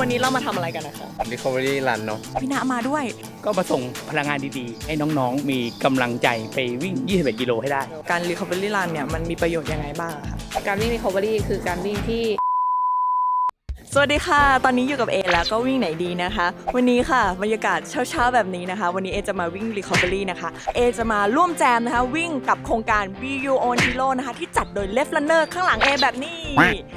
วันนี้เรามาทำอะไรกันนะคะ Recovery Run เนาะพี่ณมาด้วย ก็มาส่งพลังงานดีๆ ให้น้องๆ มีกำลังใจไปวิ่ง 21 กิโลให้ได้ การ Recovery Run เนี่ยมันมีประโยชน์ยังไงบ้างอะคะ การวิ่ง recovery คือการวิ่งที่ สวัสดีค่ะ ตอนนี้อยู่กับเอแล้วก็วิ่งไหนดีนะคะ วันนี้ค่ะบรรยากาศเช้าๆแบบนี้นะคะ วันนี้เอจะมาวิ่ง Recovery นะคะ เอจะมาร่วมแจมนะคะ วิ่งกับโครงการ Be You On Hero นะคะที่จัดโดย Left Runner ข้างหลังเอแบบนี้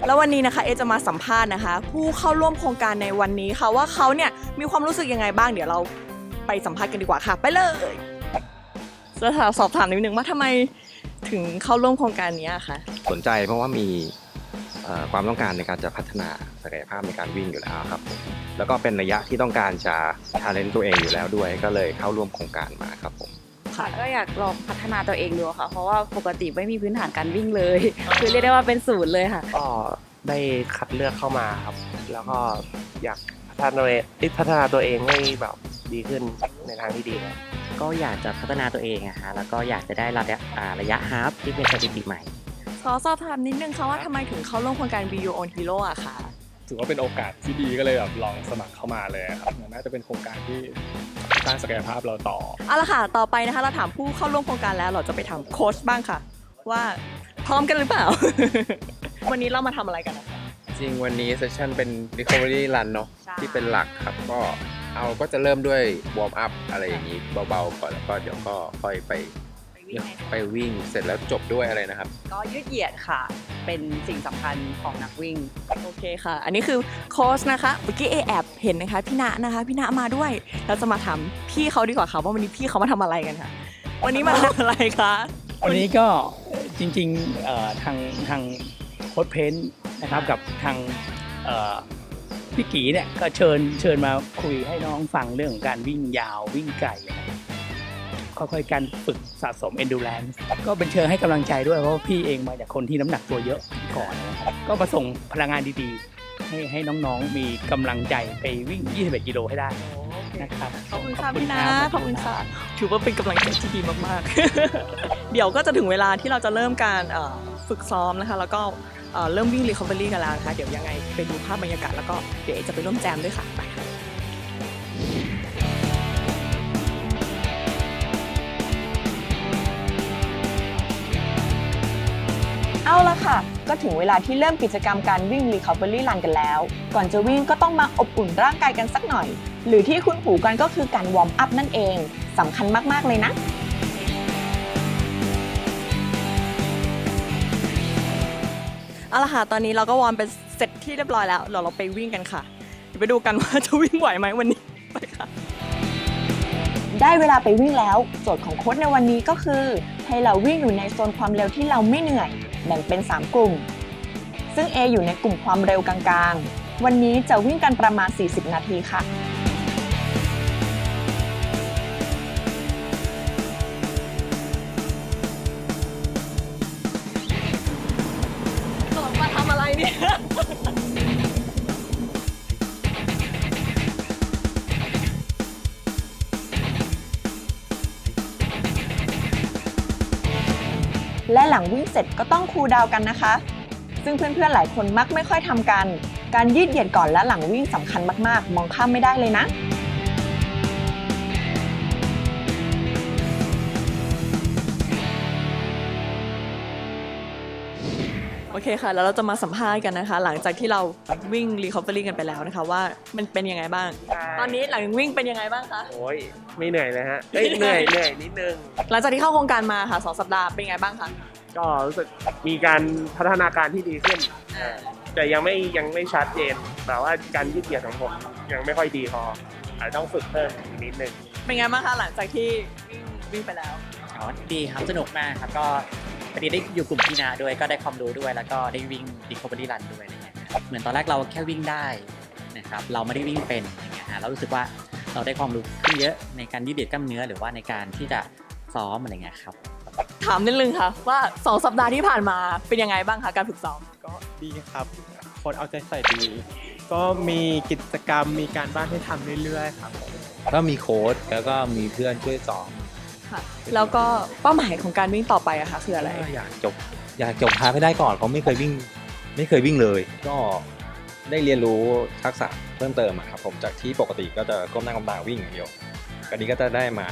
แล้ววันนี้นะคะเอจะมาสัมภาษณ์นะคะ ผู้เข้าร่วมโครงการในวันนี้ค่ะว่าเขาเนี่ยมีความรู้สึกยังไงบ้างเดี๋ยวเราไปสัมภาษณ์กันดีกว่าค่ะไปเลยจะถามสอบถามนิดนึงว่าทำไมถึงเข้าร่วมโครงการนี้อะคะสนใจเพราะว่ามีเอ่อ ความต้องการในการจะพัฒนาศักยภาพในการวิ่งอยู่แล้วครับผมแล้วก็เป็นระยะที่ต้องการจะทาเลนตัวเองอยู่แล้วด้วย ก็เลยเข้าร่วมโครงการมาครับผมค่ะก็อยากลองพัฒนาตัวเองดูค่ะ เพราะว่าปกติไม่มีพื้นฐานการวิ่งเลย คือเรียกได้ว่าเป็นศูนย์เลยค่ะก็ได้คัดเลือกเข้ามาครับ แล้วก็อยากพัฒนาตัวเองเอ้ยพัฒนาตัวเองให้แบบดีขึ้นในทางที่ดีครับก็อยากจะพัฒนาตัวเองอะฮะแล้วก็อยากจะได้ระยะอ่าระยะฮาล์ฟที่เป็นสถิติใหม่ ขอสอบถามนิดนึงค่ะว่าทำไมถึงเข้าร่วมโครงการ Be You On Hero อะคะถือว่าเป็นโอกาสที่ดีก็เลยแบบลองสมัครเข้ามาเลยครับน่าจะเป็นโครงการที่สร้างศักยภาพเราต่อเอาละค่ะ ต่อไปนะคะเราถามผู้เข้าร่วมโครงการแล้วเราจะไปถามโค้ชบ้างค่ะ ว่าพร้อมกันหรือเปล่า วันนี้เรามาทำอะไรกันนะคะ จริงวันนี้เซสชั่นเป็น Recovery Run เนาะใช่ ที่เป็นหลักครับก็เอาก็จะเริ่มด้วยวอร์มอัพอะไรอย่างนี้เบาๆก่อนแล้วก็เดี๋ยวก็ค่อยไป ไปวิ่งเสร็จแล้วจบด้วยอะไรนะครับ ก็ยืดเหยียดค่ะ เป็นสิ่งสำคัญของนักวิ่ง โอเคค่ะ อันนี้คือโค้ชนะคะเมื่อกี้เอแอบเห็นนะคะพี่ณนะคะ พี่ณมาด้วย เราจะมาถามพี่เขาดีกว่าค่ะว่าวันนี้พี่เขามาทำอะไรกันค่ะ วันนี้มาทำอะไรคะวันนี้ก็จริงๆเอ่อทางทางโค้ชเพนท์นะครับกับทางเอ่อพี่กีเนี่ยก็เชิญเชิญมาคุยให้น้องฟังเรื่องของการวิ่งยาววิ่งไกลนะ ครับค่อยๆการฝึกสะสม endurance ก็เป็นเชิงให้กำลังใจด้วยเพราะว่าพี่เองมาจากคนที่น้ำหนักตัวเยอะก่อนนะครับก็มาส่งพลังงานดีๆ ให้ให้น้องๆมีกำลังใจไปวิ่ง 21 กิโลให้ได้นะครับขอบคุณค่ะพี่ณรับขอบคุณค่ะถือว่าเป็นกำลังใจที่ดีมากๆ เดี๋ยวก็จะถึงเวลาที่เราจะเริ่มการเอ่อฝึกซ้อมนะคะ แล้วก็เอ่อเริ่มวิ่ง recovery กันแล้วนะคะ เดี๋ยวยังไงไปดูภาพบรรยากาศแล้วก็เดี๋ยวเอจะไปร่วมแจมด้วยค่ะไป ก็ถึงเวลาที่เริ่มกิจกรรมการวิ่ง Recovery Run กันแล้ว ก่อนจะวิ่งก็ต้องมาอบอุ่นร่างกายกันสักหน่อย หรือที่คุ้นหูกันก็คือการวอร์มอัพนั่นเองสำคัญมากๆเลยนะเอาละค่ะ ตอนนี้เราก็วอร์มเป็นเสร็จที่เรียบร้อยแล้วเดี๋ยวเราไปวิ่งกันค่ะเดี๋ยวไปดูกันว่าจะวิ่งไหวไหมวันนี้ไปค่ะ ได้เวลาไปวิ่งแล้ว โจทย์ของโค้ชในวันนี้ก็คือ ให้เราวิ่งอยู่ในโซนความเร็วที่เราไม่เหนื่อย แบ่งเป็น 3 กลุ่ม ซึ่ง A อยู่ในกลุ่มความเร็วกลางๆ วันนี้จะวิ่งกันประมาณ 40 นาทีค่ะ และหลังวิ่งเสร็จก็ต้องคูลดาวกันนะคะ ซึ่งเพื่อนๆหลายคนมักไม่ค่อยทำกัน การยืดเหยียดก่อนและหลังวิ่งสำคัญมากๆ มองข้ามไม่ได้เลยนะ โอเคค่ะ แล้วเราจะมาสัมภาษณ์กันนะคะ หลังจากที่เราวิ่ง recovery กันไปแล้วนะคะ ว่ามันเป็นยังไงบ้าง ตอนนี้หลังวิ่งเป็นยังไงบ้างคะ โอ้ยไม่เหนื่อยเลยฮะเอ้ยเหนื่อยเหนื่อยนิดนึง หลังจากที่เข้าโครงการมาค่ะสองสัปดาห์เป็นยังไงบ้างคะ ก็รู้สึกมีการพัฒนาการที่ดีขึ้น แต่ยังไม่ยังไม่ชัดเจนแต่ว่าการยืดเหยียดของผมยังไม่ค่อยดีพออาจจะต้องฝึกเพิ่มอีกนิดนึง เป็นไงบ้างคะหลังจากที่วิ่งวิ่งไปแล้วอ๋อดีครับสนุกมากครับก็ พอดีได้อยู่กลุ่มพี่นาด้วยก็ได้ความรู้ด้วย แล้วก็ได้วิ่ง recovery run ด้วยอะไรเงี้ยครับเหมือนตอนแรกเราแค่วิ่งได้นะครับเราไม่ได้วิ่งเป็นอย่างเงี้ยฮะเรารู้สึกว่าเราได้ความรู้ขึ้นเยอะในการยืดเหยียดกล้ามเนื้อหรือว่าในการที่จะซ้อมอะไรเงี้ยครับถามนิดนึงค่ะว่า 2 สัปดาห์ที่ผ่านมาเป็นยังไงบ้างคะการฝึกซ้อมก็ดีครับโค้ชเอาใจใส่ดี ก็มีกิจกรรมมีการบ้านให้ทำเรื่อยๆครับก็มีโค้ดแล้วก็มีเพื่อนช่วยสอน ค่ะ แล้วก็เป้าหมายของการวิ่งต่อไปอะคะคืออะไร อยากจบอยากจบฮาล์ฟให้ได้ก่อนเขาะไม่เคยวิ่ง ไม่เคยวิ่งเลย ก็ได้เรียนรู้ทักษะเพิ่มเติมอะครับผมจากที่ปกติก็จะก้มหน้าก้มตาวิ่งอย่างเดียวอันนี้ก็จะได้มา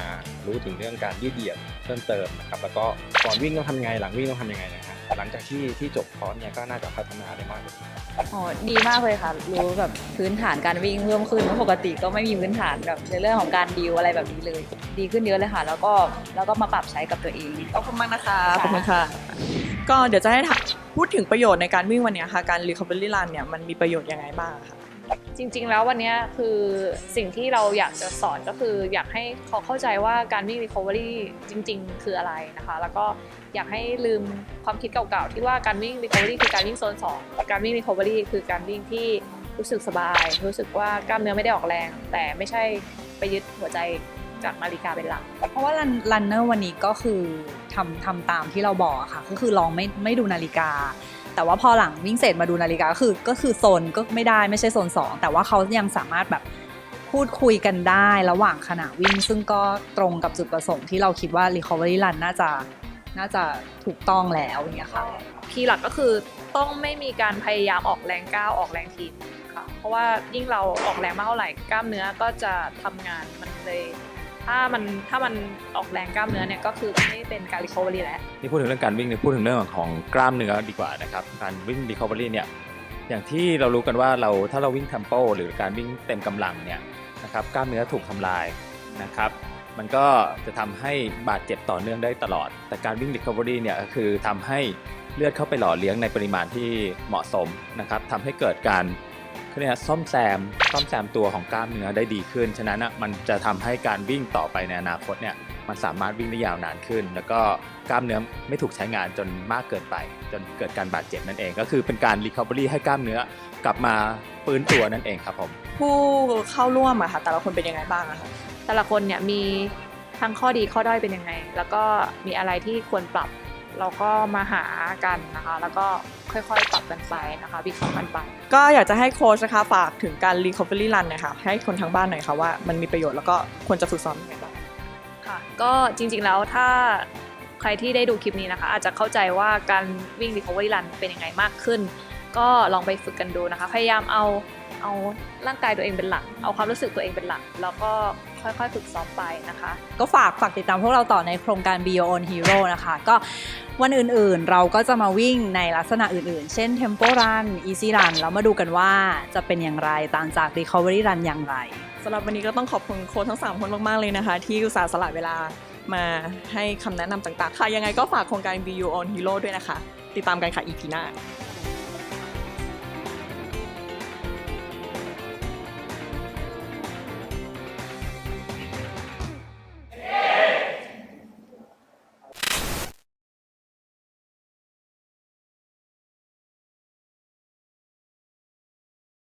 รู้ถึงเรื่องการยืดเหยียดเพิ่มเติมนะครับแล้วก็ก่อนวิ่งต้องทำยังไงหลังวิ่งต้องทำยังไงนะครับ หลังจากที่ที่จบคอร์สเนี่ยก็น่าจะพัฒนาได้มากขึ้นอ๋อดีมากเลยค่ะ รู้แบบพื้นฐานการวิ่งเพิ่มขึ้นเพราะปกติก็ไม่มีพื้นฐานแบบในเรื่องของการดีลอะไรแบบนี้เลย ดีขึ้นเยอะเลยค่ะ แล้วก็แล้วก็มาปรับใช้กับตัวเองขอบคุณมากนะคะขอบคุณค่ะ ก็เดี๋ยวจะให้ถามพูดถึงประโยชน์ในการวิ่งวันเนี้ยค่ะ การ recovery run เนี่ยมันมีประโยชน์ยังไงบ้างคะ จริง ๆ แล้ววันนี้คือสิ่งที่เราอยากจะสอนก็คืออยากให้เขาเข้าใจว่าการวิ่ง recovery จริง ๆ คืออะไรนะคะ แล้วก็อยากให้ลืมความคิดเก่าๆ ที่ว่าการวิ่ง recovery คือการวิ่งโซน2การวิ่ง recovery คือการวิ่งที่รู้สึกสบาย รู้สึกว่ากล้ามเนื้อไม่ได้ออกแรง แต่ไม่ใช่ไปยึดหัวใจจากนาฬิกาเป็นหลัก เพราะว่ารันเนอร์วันนี้ก็คือทำทำตามที่เราบอกค่ะ ก็คือลองไม่ไม่ดูนาฬิกา แต่ว่าพอหลังวิ่งเสร็จมาดูนาฬิกาก็คือก็คือโซนก็ไม่ได้ไม่ใช่โซน2แต่ว่าเขายังสามารถแบบพูดคุยกันได้ระหว่างขณะวิ่ง ซึ่งก็ตรงกับจุดประสงค์ที่เราคิดว่า Recovery Run น่าจะน่าจะถูกต้องแล้วเงี้ยค่ะคีย์หลักก็คือต้องไม่มีการพยายามออกแรงก้าวออกแรงทีค่ะเพราะว่ายิ่งเราออกแรงมากเท่าไหร่กล้ามเนื้อก็จะทำงานมันเลย ถ้ามันถ้ามันออกแรงกล้ามเนื้อเนี่ยก็คือไม่เป็นการ recovery แล้วนี่พูดถึงเรื่องการวิ่งเนี่ยพูดถึงเรื่องของกล้ามเนื้อดีกว่านะครับการวิ่ง recovery เนี่ยอย่างที่เรารู้กันว่าเราถ้าเราวิ่ง tempo หรือการวิ่งเต็มกำลังเนี่ยนะครับกล้ามเนื้อถูกทำลายนะครับมันก็จะทำให้บาดเจ็บต่อเนื่องได้ตลอด แต่การวิ่ง recovery เนี่ยก็คือทำให้เลือดเข้าไปหล่อเลี้ยงในปริมาณที่เหมาะสมนะครับทำให้เกิดการ เขาเรียกว่าซ่อมแซมซ่อมแซมตัวของกล้ามเนื้อได้ดีขึ้น ฉะนั้นนะมันจะทำให้การวิ่งต่อไปในอนาคตเนี่ยมันสามารถวิ่งได้ยาวนานขึ้น แล้วก็กล้ามเนื้อไม่ถูกใช้งานจนมากเกินไป จนเกิดการบาดเจ็บนั่นเอง ก็คือเป็นการ recovery ให้กล้ามเนื้อกลับมาฟื้นตัวนั่นเองครับผมผู้เข้าร่วมอะค่ะแต่ละคนเป็นยังไงบ้างอะคะแต่ละคนเนี่ยมีทั้งข้อดีข้อด้อยเป็นยังไง แล้วก็มีอะไรที่ควรปรับ เราก็มาหากันนะคะ แล้วก็ค่อยๆปรับกันไปนะคะวิเคราะห์กันไป ก็อยากจะให้โค้ชนะคะฝากถึงการ recovery run หนะคะให้คนทางบ้านหน่อยค่ะว่ามันมีประโยชน์แล้วก็ควรจะฝึกซ้อมยังไงบ้างค่ะ ก็จริงๆแล้วถ้าใครที่ได้ดูคลิปนี้นะคะ อาจจะเข้าใจว่าการวิ่ง recovery run เป็นยังไงมากขึ้น ก็ลองไปฝึกกันดูนะคะ พยายามเอาเอาร่างกายตัวเองเป็นหลัก เอาความรู้สึกตัวเองเป็นหลัก แล้วก็ ค่อยๆฝึกซ้อมไปนะคะ ก็ฝากฝากติดตามพวกเราต่อในโครงการ Be Your Own Hero นะคะ ก็วันอื่นๆเราก็จะมาวิ่งในลักษณะอื่นๆ เช่น Tempo Run Easy Run แล้วมาดูกันว่าจะเป็นอย่างไรต่างจาก Recovery Run อย่างไรสำหรับวันนี้ก็ต้องขอบคุณโค้ชทั้ง 3 คนมากๆเลยนะคะ ที่อุตส่าห์สละเวลามาให้คำแนะนำต่างๆ ค่ะ ยังไงก็ฝากโครงการ Be Your Own Hero ด้วยนะคะ ติดตามกันค่ะ EP หน้า